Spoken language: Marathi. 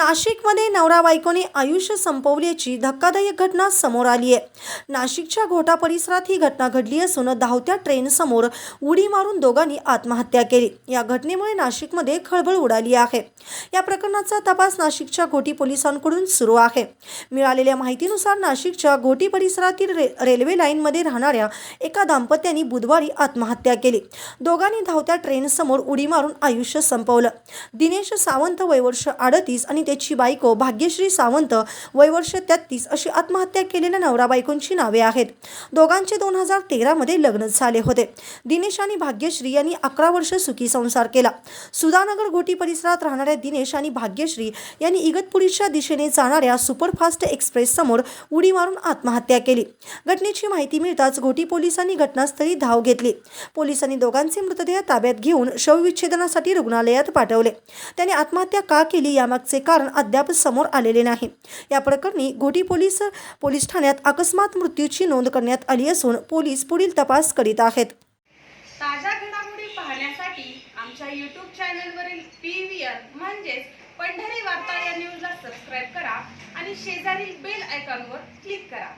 नाशिकमध्ये नवरा बायकोने आयुष्य संपवल्याची धक्कादायक घटना समोर आली आहे. नाशिकच्या घोटा परिसरात ही घटना घडली असून धावत्या ट्रेनसमोर उडी मारून दोघांनी आत्महत्या केली. या घटनेमुळे नाशिकमध्ये खळबळ उडाली आहे. या प्रकरणाचा तपास नाशिकच्या घोटी पोलिसांकडून सुरू आहे. मिळालेल्या माहितीनुसार नाशिकच्या घोटी परिसरातील रे रेल्वे लाईनमध्ये राहणाऱ्या एका दाम्पत्याने बुधवारी आत्महत्या केली. दोघांनी धावत्या ट्रेनसमोर उडी मारून आयुष्य संपवलं. दिनेश सावंत वयवर्ष अडतीस आणि त्याची बायको भाग्यश्री सावंत वयवर्ष तेहतीस अशी आत्महत्या केलेल्या नवरा बायकोंची नावे आहेत. दोघांचे दोन हजार तेरामध्ये लग्न झाले होते. दिनेश आणि भाग्यश्री यांनी अकरा वर्ष सुखी संसार केला. सुधानगर गोटी परिसरात राहणाऱ्या दिनेश आणि भाग्यश्री यांनी इगतपुरीच्या दिशेने जाणाऱ्या सुपरफास्ट एक्सप्रेस समोर उडी मारून आत्महत्या केली. घटनेची माहिती मिळताच घोटी पोलिसांनी घटनास्थळी धाव घेतली. पोलिसांनी दोघांचे मृतदेह ताब्यात घेऊन शवविच्छेदनासाठी रुग्णालयात पाठवले. त्याने आत्महत्या का केली यामागचे कारण अद्याप समोर आलेले नाही. या प्रकरणी घोटी पोलीस पोलीस ठाण्यात अकस्मात मृत्यूची नोंद करण्यात आली असून पोलीस पुढील तपास करीत आहेत. ताज्या घडामोडी पाहण्यासाठी आमच्या यूट्यूब चॅनलवरील पी व्ही आर म्हणजेच पंढरी वार्ता या न्यूजला सबस्क्राईब करा आणि शेजारील बेल आयकॉनवर क्लिक करा.